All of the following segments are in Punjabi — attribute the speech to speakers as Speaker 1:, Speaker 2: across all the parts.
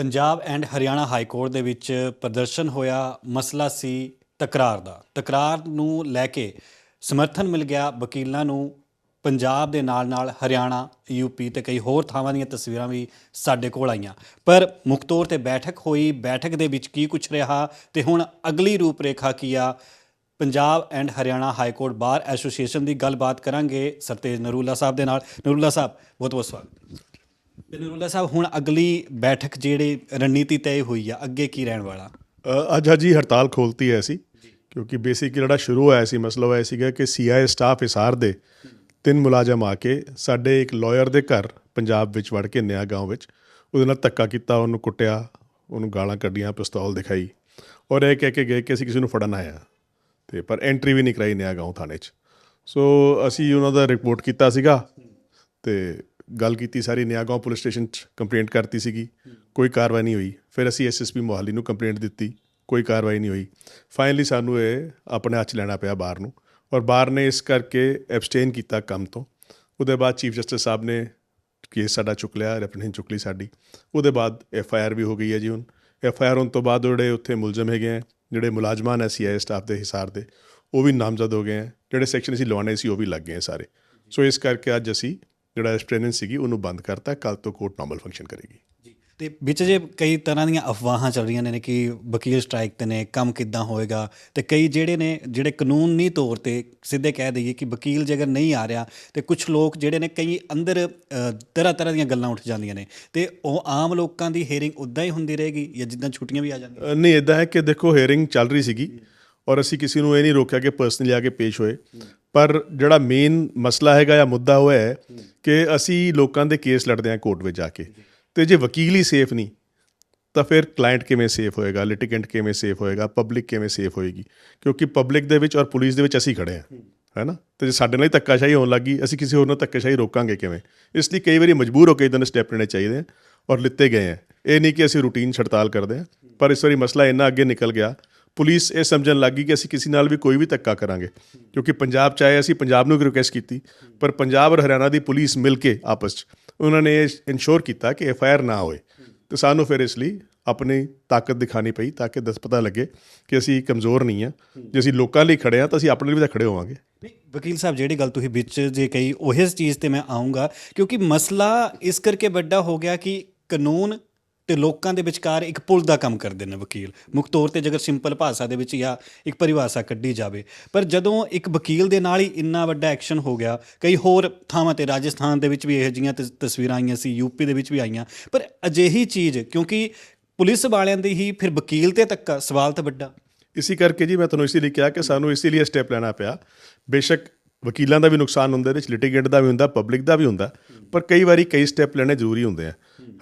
Speaker 1: Punjab and Haryana high court ਦੇ ਵਿੱਚ ਪ੍ਰਦਰਸ਼ਨ ਹੋਇਆ ਮਸਲਾ ਸੀ ਤਕਰਾਰ ਦਾ। ਤਕਰਾਰ ਨੂੰ ਲੈ ਕੇ ਸਮਰਥਨ ਮਿਲ ਗਿਆ ਵਕੀਲਾਂ ਨੂੰ। ਪੰਜਾਬ ਦੇ ਨਾਲ ਨਾਲ ਹਰਿਆਣਾ ਯੂਪੀ ਤੇ ਕਈ ਹੋਰ ਥਾਵਾਂ ਦੀਆਂ ਤਸਵੀਰਾਂ ਵੀ ਸਾਡੇ ਕੋਲ ਆਈਆਂ। ਪਰ ਮੁੱਖ ਤੌਰ ਤੇ ਬੈਠਕ ਹੋਈ, ਬੈਠਕ ਦੇ ਵਿੱਚ ਕੀ ਕੁਝ ਰਿਹਾ ਤੇ ਹੁਣ ਅਗਲੀ ਰੂਪਰੇਖਾ ਕੀ ਆ? Punjab and Haryana high court bar association ਦੀ ਗੱਲਬਾਤ ਕਰਾਂਗੇ ਸਰਤੇਜ ਨਰੂਲਾ ਸਾਹਿਬ ਦੇ ਨਾਲ। ਨਰੂਲਾ ਸਾਹਿਬ ਬਹੁਤ ਬਹੁਤ ਸਵਾਗਤ। ਤੇ ਨਰੂਲਾ ਸਾਹਿਬ, ਹੁਣ ਅਗਲੀ ਬੈਠਕ ਜਿਹੜੀ ਰਣਨੀਤੀ ਤੈਅ ਹੋਈ ਆ, ਅੱਗੇ ਕੀ ਰਹਿਣ ਵਾਲਾ?
Speaker 2: ਅੱਜ ਹਜ਼ੀ ਹੜਤਾਲ ਖੋਲਤੀ ਹੈ ਸੀ, ਕਿਉਂਕਿ ਬੇਸਿਕ ਜਿਹੜਾ ਸ਼ੁਰੂ ਹੋਇਆ ਸੀ ਮਸਲਾ ਹੋਇਆ ਸੀਗਾ ਕਿ ਸੀਆਈਏ ਸਟਾਫ ਹਿਸਾਰ ਦੇ ਤਿੰਨ ਮੁਲਾਜ਼ਮ ਆ ਕੇ ਸਾਡੇ ਇੱਕ ਲਾਇਰ ਦੇ ਘਰ ਪੰਜਾਬ ਵਿੱਚ ਵੜ ਕੇ ਨਿਆ ਗਾਂਵ ਵਿੱਚ, ਉਹਦੇ ਨਾਲ ਧੱਕਾ ਕੀਤਾ, ਉਹਨੂੰ ਕੁੱਟਿਆ, ਉਹਨੂੰ ਗਾਲਾਂ ਕੱਢੀਆਂ, ਪਿਸਤੌਲ ਦਿਖਾਈ, ਔਰ ਇਹ ਕਹਿ ਕੇ ਗਏ ਕਿ ਅਸੀਂ ਕਿਸੇ ਨੂੰ ਫੜਨ ਆਇਆ ਹਾਂ ਤੇ ਪਰ ਐਂਟਰੀ ਵੀ ਨਹੀਂ ਕਰਾਈ ਨਿਆ ਗਾਂਵ ਥਾਣੇ 'ਚ। ਸੋ ਅਸੀਂ ਉਹਨਾਂ ਦਾ ਰਿਪੋਰਟ ਕੀਤਾ ਸੀਗਾ, ਤੇ ਗੱਲ ਕੀਤੀ ਸਾਰੀ ਨਿਆਗਾঁव ਪੁਲਿਸ ਸਟੇਸ਼ਨ 'ਚ ਕੰਪਲੇਂਟ ਕਰਤੀ ਸੀਗੀ, ਕੋਈ ਕਾਰਵਾਈ ਨਹੀਂ ਹੋਈ। ਫਿਰ ਅਸੀਂ ਐਸਐਸਪੀ ਮੋਹਾਲੀ ਨੂੰ ਕੰਪਲੇਂਟ ਦਿੱਤੀ, ਕੋਈ ਕਾਰਵਾਈ ਨਹੀਂ ਹੋਈ। ਫਾਈਨਲੀ ਸਾਨੂੰ ਇਹ ਆਪਣੇ ਹੱਥ 'ਚ ਲੈਣਾ ਪਿਆ ਬਾਹਰ ਨੂੰ ਔਰ ਬਾਹਰ ਨੇ ਇਸ ਕਰਕੇ ਐਬਸਟੇਨ ਕੀਤਾ ਕੰਮ ਤੋਂ। ਉਹਦੇ ਬਾਅਦ ਚੀਫ ਜਸਟਿਸ ਸਾਹਿਬ ਨੇ ਕੇਸ ਸਾਡਾ ਚੁੱਕ ਲਿਆ ਰੈਫਰੈਂਸ ਚੁੱਕ ਲਈ ਸਾਡੀ। ਉਹਦੇ ਬਾਅਦ ਐਫ ਆਈ ਆਰ ਵੀ ਹੋ ਗਈ ਹੈ ਜੀ ਹੁਣ। ਐਫ ਆਈ ਆਰ ਹੋਣ ਤੋਂ ਬਾਅਦ ਜਿਹੜੇ ਉੱਥੇ ਮੁਲਜ਼ਮ ਹੈਗੇ ਆ ਜਿਹੜੇ ਮੁਲਾਜ਼ਮਾਂ ਨੇ ਸੀਆਈਏ ਸਟਾਫ ਦੇ ਹਿਸਾਰ ਦੇ, ਉਹ ਵੀ ਨਾਮਜ਼ਦ ਹੋ ਗਏ ਆ ਜਿਹੜੇ ਸੈਕਸ਼ਨ ਅਸੀਂ ਲਵਾਉਣੇ ਸੀ, ਉਹ ਵੀ ਲੱਗ ਗਏ ਸਾਰੇ। ਸੋ ਇਸ ਕਰਕੇ ਅੱਜ ਅਸੀਂ ਜਿਹੜਾ ਐਸਟ੍ਰੇਨਨ ਸੀਗੀ ਉਹਨੂੰ ਬੰਦ ਕਰਤਾ ਕੱਲ ਤੋਂ ਕੋਰਟ ਨਾਰਮਲ ਫੰਕਸ਼ਨ ਕਰੇਗੀ।
Speaker 1: ਜੀ। ਤੇ ਵਿੱਚ ਜੇ ਕਈ ਤਰ੍ਹਾਂ ਦੀਆਂ ਅਫਵਾਹਾਂ ਚੱਲ ਰਹੀਆਂ ਨੇ ਕਿ ਵਕੀਲ ਸਟ੍ਰਾਈਕ ਤੇ ਨੇ ਕੰਮ ਕਿੱਦਾਂ ਹੋਏਗਾ ਤੇ ਕਈ ਜਿਹੜੇ ਨੇ ਜਿਹੜੇ ਕਾਨੂੰਨੀ ਤੌਰ ਤੇ ਸਿੱਧੇ ਕਹਿ ਦਈਏ ਕਿ ਵਕੀਲ ਜੇ ਅਗਰ ਨਹੀਂ ਆ ਰਿਹਾ ਤੇ ਕੁਝ ਲੋਕ ਜਿਹੜੇ ਨੇ ਕਈ ਅੰਦਰ ਤਰ੍ਹਾਂ ਤਰ੍ਹਾਂ ਦੀਆਂ ਗੱਲਾਂ ਉੱਠ ਜਾਂਦੀਆਂ ਨੇ। ਤੇ ਉਹ ਆਮ ਲੋਕਾਂ ਦੀ ਹੀਅਰਿੰਗ ਉਦਾਂ ਹੀ ਹੁੰਦੀ ਰਹੇਗੀ ਜਾਂ ਜਿੱਦਾਂ ਛੁੱਟੀਆਂ ਵੀ ਆ ਜਾਂਦੀਆਂ?
Speaker 2: ਨਹੀਂ ਇਦਾਂ ਹੈ ਕਿ ਦੇਖੋ ਹੀਅਰਿੰਗ ਚੱਲ ਰਹੀ ਸੀਗੀ। ਔਰ ਅਸੀਂ ਕਿਸੇ ਨੂੰ ਇਹ ਨਹੀਂ ਰੋਕਿਆ ਕਿ ਪਰਸਨਲੀ ਆ ਕੇ ਪੇਸ਼ ਹੋਏ। ਪਰ ਜਿਹੜਾ ਮੇਨ ਮਸਲਾ ਹੈਗਾ ਜਾਂ ਮੁੱਦਾ ਉਹ ਹੈ ਕਿ ਅਸੀਂ ਲੋਕਾਂ ਦੇ ਕੇਸ ਲੜਦੇ ਹਾਂ ਕੋਰਟ ਵਿੱਚ ਜਾ ਕੇ। ਤੇ ਜੇ ਵਕੀਲ ਹੀ ਸੇਫ ਨਹੀਂ, ਤਾਂ ਫਿਰ ਕਲਾਇੰਟ ਕਿਵੇਂ ਸੇਫ ਹੋਏਗਾ ਲਿਟੀਗੈਂਟ ਕਿਵੇਂ ਸੇਫ ਹੋਏਗਾ ਪਬਲਿਕ ਕਿਵੇਂ ਸੇਫ ਹੋਏਗੀ? ਕਿਉਂਕਿ ਪਬਲਿਕ ਦੇ ਵਿੱਚ ਔਰ ਪੁਲਿਸ ਦੇ ਵਿੱਚ ਅਸੀਂ ਖੜੇ ਹਾਂ ਹੈਨਾ ਤੇ ਜੇ ਸਾਡੇ ਨਾਲ ਹੀ ਧੱਕਾਸ਼ਾਹੀ ਹੋਣ ਲੱਗੀ ਅਸੀਂ ਕਿਸੇ ਹੋਰ ਨਾਲ ਧੱਕਾਸ਼ਾਹੀ ਰੋਕਾਂਗੇ ਕਿਵੇਂ? ਇਸ ਲਈ ਕਈ ਵਾਰੀ ਮਜਬੂਰ ਹੋ ਕੇ ਇਦਾਂ ਦੇ ਸਟੈਪ ਲੈਣੇ ਚਾਹੀਦੇ ਆ ਔਰ ਲਿੱਤੇ ਗਏ ਆ। ਇਹ ਨਹੀਂ ਕਿ ਅਸੀਂ ਰੂਟੀਨ ਛੜਤਾਲ ਕਰਦੇ ਆ, ਪਰ ਇਸ ਵਾਰੀ ਮਸਲਾ ਇੰਨਾ ਅੱਗੇ ਨਿਕਲ ਗਿਆ ਪੁਲਿਸ ਇਹ ਸਮਝਣ ਲੱਗੀ ਕਿ ਅਸੀਂ ਕਿਸੇ ਨਾਲ ਵੀ ਕੋਈ ਵੀ ਧੱਕਾ ਕਰਾਂਗੇ। ਕਿਉਂਕਿ ਪੰਜਾਬ ਚਾਹੇ ਅਸੀਂ, ਪੰਜਾਬ ਨੂੰ ਵੀ ਰਿਕੁਐਸਟ ਕੀਤੀ, ਪਰ ਪੰਜਾਬ ਔਰ ਹਰਿਆਣਾ ਦੀ ਪੁਲਿਸ ਮਿਲ ਕੇ ਆਪਸ 'ਚ, ਉਹਨਾਂ ਨੇ ਇਨਸ਼ੋਰ ਕੀਤਾ ਕਿ ਐਫ ਆਈ ਆਰ ਨਾ ਹੋਏ। ਤੇ ਸਾਨੂੰ ਫਿਰ ਇਸ ਲਈ ਆਪਣੀ ਤਾਕਤ ਦਿਖਾਣੀ ਪਈ ਤਾਂ ਕਿ ਦਸ ਪਤਾ ਲੱਗੇ ਕਿ ਅਸੀਂ ਕਮਜ਼ੋਰ ਨਹੀਂ ਆ ਜੇ ਅਸੀਂ ਲੋਕਾਂ ਲਈ ਖੜੇ ਆ ਤਾਂ ਅਸੀਂ ਆਪਣੇ ਲਈ ਵੀ ਤਾਂ ਖੜੇ ਹੋਵਾਂਗੇ।
Speaker 1: ਨਹੀਂ, ਵਕੀਲ ਸਾਹਿਬ, ਜਿਹੜੀ ਗੱਲ ਤੁਸੀਂ ਵਿੱਚ ਜੇ ਕਹੀ, ਉਹ ਇਸ ਚੀਜ਼ ਤੇ ਮੈਂ ਆਉਂਗਾ ਕਿਉਂਕਿ ਮਸਲਾ ਇਸ ਕਰਕੇ ਵੱਡਾ ਹੋ ਗਿਆ ਕਿ ਕਾਨੂੰਨ ਤੇ ਲੋਕਾਂ ਦੇ ਵਿਚਕਾਰ ਇੱਕ ਪੁਲ ਦਾ ਕੰਮ ਕਰਦੇ ਨੇ ਵਕੀਲ। ਮੁੱਖ ਤੌਰ ਤੇ ਜੇਕਰ ਸਿੰਪਲ ਭਾਸ਼ਾ ਦੇ ਵਿੱਚ ਜਾਂ ਇੱਕ ਪਰਿਭਾਸ਼ਾ ਕੱਢੀ ਜਾਵੇ, ਪਰ ਜਦੋਂ ਇੱਕ ਵਕੀਲ ਦੇ ਨਾਲ ਹੀ ਇੰਨਾ ਵੱਡਾ ਐਕਸ਼ਨ ਹੋ ਗਿਆ, ਕਈ ਹੋਰ ਥਾਵਾਂ ਤੇ, ਰਾਜਸਥਾਨ ਦੇ ਵਿੱਚ ਵੀ ਇਹੋ ਜਿਹੀਆਂ ਤਸ- ਤਸਵੀਰਾਂ ਆਈਆਂ ਸੀ ਯੂਪੀ ਦੇ ਵਿੱਚ ਵੀ ਆਈਆਂ, ਪਰ ਅਜਿਹੀ ਚੀਜ਼, ਕਿਉਂਕਿ ਪੁਲਿਸ ਵਾਲਿਆਂ ਦੀ ਹੀ ਫਿਰ ਵਕੀਲ ਤੇ ਤੱਕ ਸਵਾਲ ਤਾਂ ਵੱਡਾ।
Speaker 2: ਇਸੇ ਕਰਕੇ ਜੀ ਮੈਂ ਤੁਹਾਨੂੰ ਇਸੇ ਲਈ ਕਿਹਾ ਕਿ ਸਾਨੂੰ ਇਸੇ ਲਈ ਸਟੈਪ ਲੈਣਾ ਪਿਆ। ਬੇਸ਼ੱਕ ਵਕੀਲਾਂ ਦਾ ਵੀ ਨੁਕਸਾਨ ਹੁੰਦਾ, ਇਹਦੇ ਵਿੱਚ ਲਿਟੀਗੇਟ ਦਾ ਵੀ ਹੁੰਦਾ ਪਬਲਿਕ ਦਾ ਵੀ ਹੁੰਦਾ, ਪਰ ਕਈ ਵਾਰੀ ਕਈ ਸਟੈਪ ਲੈਣੇ ਜ਼ਰੂਰੀ ਹੁੰਦੇ ਆ।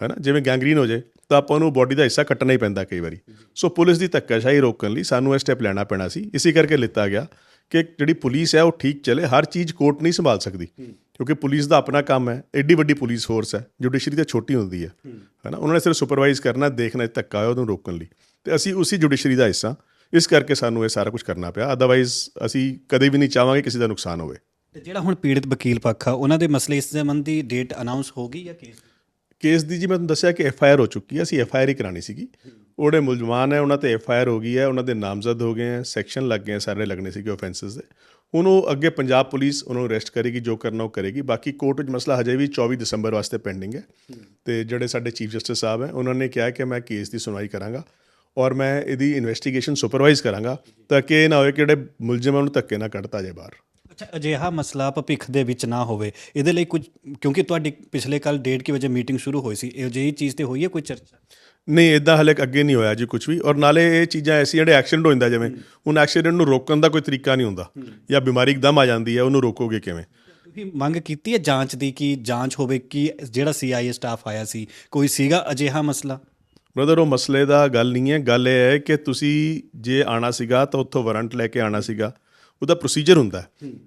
Speaker 2: ਹੈਨਾ? ਜਿਵੇਂ ਗੈਂਗਰੀਨ ਹੋ ਜਾਏ ਤਾਂ ਆਪਾਂ ਨੂੰ ਬੋਡੀ ਦਾ ਹਿੱਸਾ ਕੱਟਣਾ ਹੀ ਪੈਂਦਾ ਕਈ ਵਾਰੀ। ਸੋ ਪੁਲਿਸ ਦੀ ਧੱਕਾਸ਼ਾਹੀ ਰੋਕਣ ਲਈ ਸਾਨੂੰ ਇਹ ਸਟੈਪ ਲੈਣਾ ਪੈਣਾ ਸੀ। ਇਸੇ ਕਰਕੇ ਲਿੱਤਾ ਗਿਆ ਕਿ ਜਿਹੜੀ ਪੁਲਿਸ ਹੈ ਉਹ ਠੀਕ ਚੱਲੇ ਹਰ ਚੀਜ਼ ਕੋਰਟ ਨਹੀਂ ਸੰਭਾਲ ਸਕਦੀ। ਕਿਉਂਕਿ ਪੁਲਿਸ ਦਾ ਆਪਣਾ ਕੰਮ ਹੈ ਐਡੀ ਵੱਡੀ ਪੁਲਿਸ ਫੋਰਸ ਹੈ ਜੁਡੀਸ਼ਰੀ ਤਾਂ ਛੋਟੀ ਹੁੰਦੀ ਹੈ। ਹੈਨਾ? ਉਹਨਾਂ ਨੇ ਸਿਰਫ ਸੁਪਰਵਾਈਜ਼ ਕਰਨਾ ਦੇਖਣਾ ਧੱਕਾ ਹੋਇਆ ਉਹਨੂੰ ਰੋਕਣ ਲਈ। ਤੇ ਅਸੀਂ ਉਸੇ ਜੁਡੀਸ਼ਰੀ ਦਾ ਹਿੱਸਾ। ਇਸ ਕਰਕੇ ਸਾਨੂੰ ਇਹ ਸਾਰਾ ਕੁਝ ਕਰਨਾ ਪਿਆ। ਅਦਰਵਾਈਜ਼ ਅਸੀਂ ਕਦੇ ਵੀ ਨਹੀਂ ਚਾਹਾਂਗੇ ਕਿਸੇ ਦਾ ਨੁਕਸਾਨ ਹੋਵੇ।
Speaker 1: ਤੇ ਜਿਹੜਾ ਹੁਣ ਪੀੜਤ ਵਕੀਲ ਪੱਖ ਆ ਉਹਨਾਂ ਦੇ ਮਸਲੇ ਇਸ ਸੰਬੰਧੀ ਡੇਟ ਅਨਾਉਂਸ ਹੋ ਗਈ ਜਾਂ ਕੇਸ
Speaker 2: ਕੇਸ ਦੀ ਜੀ ਮੈਂ ਤੁਹਾਨੂੰ ਦੱਸਿਆ ਕਿ ਐਫ ਆਈ ਆਰ ਹੋ ਚੁੱਕੀ ਹੈ ਅਸੀਂ ਐਫ ਆਈ ਆਰ ਹੀ ਕਰਾਣੀ ਸੀਗੀ। ਉਹਦੇ ਮੁਲਜ਼ਮਾਨ ਹੈ ਉਹਨਾਂ ਤੇ ਐਫ ਆਈ ਆਰ ਹੋ ਗਈ ਹੈ ਉਹਨਾਂ ਦੇ ਨਾਮਜ਼ਦ ਹੋ ਗਏ ਹੈ ਸੈਕਸ਼ਨ ਲੱਗ ਗਏ ਹੈ, ਸਾਰੇ ਲੱਗਣੇ ਸੀਗੇ ਆਫੈਂਸਸ ਦੇ। ਹੁਣ ਉਹ ਅੱਗੇ ਪੰਜਾਬ ਪੁਲਿਸ ਉਹਨੂੰ ਅਰੈਸਟ ਕਰੇਗੀ ਜੋ ਕਰਨਾ ਉਹ ਕਰੇਗੀ। ਬਾਕੀ ਕੋਰਟ ਵਿੱਚ ਮਸਲਾ ਹਜੇ ਵੀ 24 ਦਸੰਬਰ ਵਾਸਤੇ ਪੈਂਡਿੰਗ ਹੈ। ਤੇ ਜਿਹੜੇ ਸਾਡੇ ਚੀਫ ਜਸਟਿਸ ਸਾਹਿਬ ਹੈ ਉਹਨਾਂ ਨੇ ਕਿਹਾ ਕਿ ਮੈਂ ਕੇਸ ਦੀ ਸੁਣਵਾਈ ਕਰਾਂਗਾ ਔਰ ਮੈਂ ਇਹਦੀ ਇਨਵੈਸਟੀਗੇਸ਼ਨ ਸੁਪਰਵਾਈਜ਼ ਕਰਾਂਗਾ ਤਾਂ ਕਿ ਇਹ ਨਾ ਹੋਵੇ ਕਿ ਜਿਹੜੇ ਮੁਲਜ਼ਮ ਹੈ ਉਹਨੂੰ ਧੱਕੇ ਨਾ ਕੱਢਤਾ ਜਾਏ ਬਾਹਰ।
Speaker 1: ਅੱਛਾ ਅਜਿਹਾ ਮਸਲਾ ਭਵਿੱਖ ਦੇ ਵਿੱਚ ਨਾ ਹੋਵੇ। ਇਹਦੇ ਲਈ ਕੁਝ ਕਿਉਂਕਿ ਤੁਹਾਡੀ ਪਿਛਲੇ ਕੱਲ ਡੇਢ ਕੀ ਵਜੇ ਮੀਟਿੰਗ ਸ਼ੁਰੂ ਹੋਈ ਸੀ ਇਹ ਜਿਹੀ ਚੀਜ਼ ਤੇ ਹੋਈ ਹੈ ਕੋਈ ਚਰਚਾ?
Speaker 2: ਨਹੀਂ ਇਦਾਂ ਹਲੇ ਅੱਗੇ ਨਹੀਂ ਹੋਇਆ ਜੀ ਕੁਝ ਵੀ ਔਰ ਨਾਲੇ ਇਹ ਚੀਜ਼ਾਂ ਐਸੀਆਂ ਜਿਹੜੇ ਐਕਸੀਡੈਂਟ ਹੋ ਜਾਂਦਾ ਜਿਵੇਂ ਹੁਣ ਐਕਸੀਡੈਂਟ ਨੂੰ ਰੋਕਣ ਦਾ ਕੋਈ ਤਰੀਕਾ ਨਹੀਂ ਹੁੰਦਾ ਜਾਂ ਬਿਮਾਰੀ ਇੱਕਦਮ ਆ ਜਾਂਦੀ ਹੈ ਉਹਨੂੰ ਰੋਕੋਗੇ ਕਿਵੇਂ?
Speaker 1: ਤੁਸੀਂ ਮੰਗ ਕੀਤੀ ਹੈ ਜਾਂਚ ਦੀ ਕਿ ਜਾਂਚ ਹੋਵੇ ਕਿ ਜਿਹੜਾ ਸੀਆਈਏ ਸਟਾਫ ਆਇਆ ਸੀ ਕੋਈ ਸੀਗਾ ਅਜਿਹਾ ਮਸਲਾ?
Speaker 2: ਬ੍ਰਦਰ ਉਹ ਮਸਲੇ ਦਾ ਗੱਲ ਨਹੀਂ ਹੈ ਗੱਲ ਇਹ ਹੈ ਕਿ ਤੁਸੀਂ ਜੇ ਆਣਾ ਸੀਗਾ ਤਾਂ ਉੱਥੋਂ ਵਾਰੰਟ ਲੈ ਕੇ ਆਣਾ ਸੀਗਾ। ਉਹਦਾ ਪ੍ਰੋਸੀਜਰ ਹੁੰਦਾ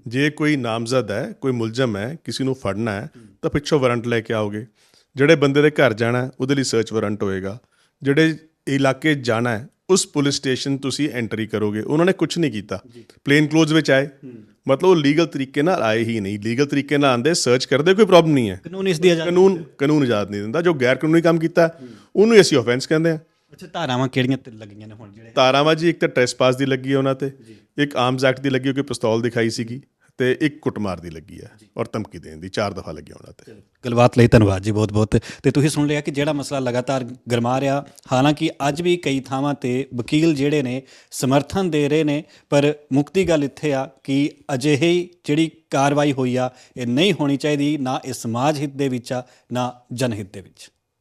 Speaker 2: ਜੇ ਕੋਈ ਨਾਮਜ਼ਦ ਹੈ ਕੋਈ ਮੁਲਜ਼ਮ ਹੈ ਕਿਸੇ ਨੂੰ ਫੜਨਾ ਹੈ ਤਾਂ ਪਿੱਛੋਂ ਵਾਰੰਟ ਲੈ ਕੇ ਆਓਗੇ। ਜਿਹੜੇ ਬੰਦੇ ਦੇ ਘਰ ਜਾਣਾ ਉਹਦੇ ਲਈ ਸਰਚ ਵਾਰੰਟ ਹੋਏਗਾ। ਜਿਹੜੇ ਇਲਾਕੇ ਜਾਣਾ ਹੈ ਉਸ ਪੁਲਿਸ ਸਟੇਸ਼ਨ ਤੁਸੀਂ ਐਂਟਰੀ ਕਰੋਗੇ। ਉਹਨਾਂ ਨੇ ਕੁਝ ਨਹੀਂ ਕੀਤਾ। ਪਲੇਨ ਕਲੋਜ਼ ਵਿੱਚ ਆਏ। ਮਤਲਬ ਉਹ ਲੀਗਲ ਤਰੀਕੇ ਨਾਲ ਆਏ ਹੀ ਨਹੀਂ। ਲੀਗਲ ਤਰੀਕੇ ਨਾਲ ਆਂਦੇ ਸਰਚ ਕਰਦੇ ਕੋਈ ਪ੍ਰੋਬਲਮ ਨਹੀਂ ਹੈ।
Speaker 1: ਕਾਨੂੰਨ ਇਸ ਦੀ ਆਜ਼ਾਦੀ
Speaker 2: ਕਾਨੂੰਨ ਕਾਨੂੰਨ ਇਜਾਜ਼ਤ ਨਹੀਂ ਦਿੰਦਾ। ਜੋ ਗੈਰ ਕਾਨੂੰਨੀ ਕੰਮ ਕੀਤਾ ਉਹਨੂੰ ਅਸੀਂ ਆਫੈਂਸ ਕਹਿੰਦੇ ਆ
Speaker 1: ਅੱਛਾ ਧਾਰਾਵਾਂ ਕਿਹੜੀਆਂ ਤੇ ਲੱਗੀਆਂ ਨੇ ਹੁਣ ਜਿਹੜੇ?
Speaker 2: ਤਾਰਾਵਾਂ ਜੀ ਇੱਕ ਤਾਂ ਟ੍ਰੈਸਪਾਸ ਦੀ ਲੱਗੀ ਹੈ ਉਹਨਾਂ ਤੇ ਇੱਕ ਆਰਮਸ ਐਕਟ ਦੀ ਲੱਗੀ ਹੈ ਕਿ ਪਿਸਤੌਲ ਦਿਖਾਈ ਸੀਗੀ ਤੇ ਇੱਕ ਕੁੱਟਮਾਰ ਦੀ ਲੱਗੀ ਹੈ ਔਰ ਧਮਕੀ ਦੇਣ ਦੀ ਚਾਰ ਦਫਾ ਲੱਗੀ ਉਹਨਾਂ ਤੇ।
Speaker 1: ਗੱਲਬਾਤ ਲਈ ਧੰਨਵਾਦ ਜੀ ਬਹੁਤ ਬਹੁਤ। ਤੇ ਤੁਸੀਂ ਸੁਣ ਲਿਆ ਕਿ ਜਿਹੜਾ ਮਸਲਾ ਲਗਾਤਾਰ ਗਰਮਾ ਰਿਹਾ ਹਾਲਾਂਕਿ ਅੱਜ ਵੀ ਕਈ ਥਾਵਾਂ ਤੇ ਵਕੀਲ ਜਿਹੜੇ ਨੇ ਸਮਰਥਨ ਦੇ ਰਹੇ ਨੇ ਪਰ ਮੁਕਤੀ ਗੱਲ ਇੱਥੇ ਆ ਕਿ ਅਜਿਹੀ ਜਿਹੜੀ ਕਾਰਵਾਈ ਹੋਈ ਆ ਇਹ ਨਹੀਂ ਹੋਣੀ ਚਾਹੀਦੀ ਨਾ ਇਹ ਸਮਾਜ ਹਿੱਤ ਦੇ ਵਿੱਚ ਆ ਨਾ ਜਨਹਿੱਤ ਦੇ ਵਿੱਚ।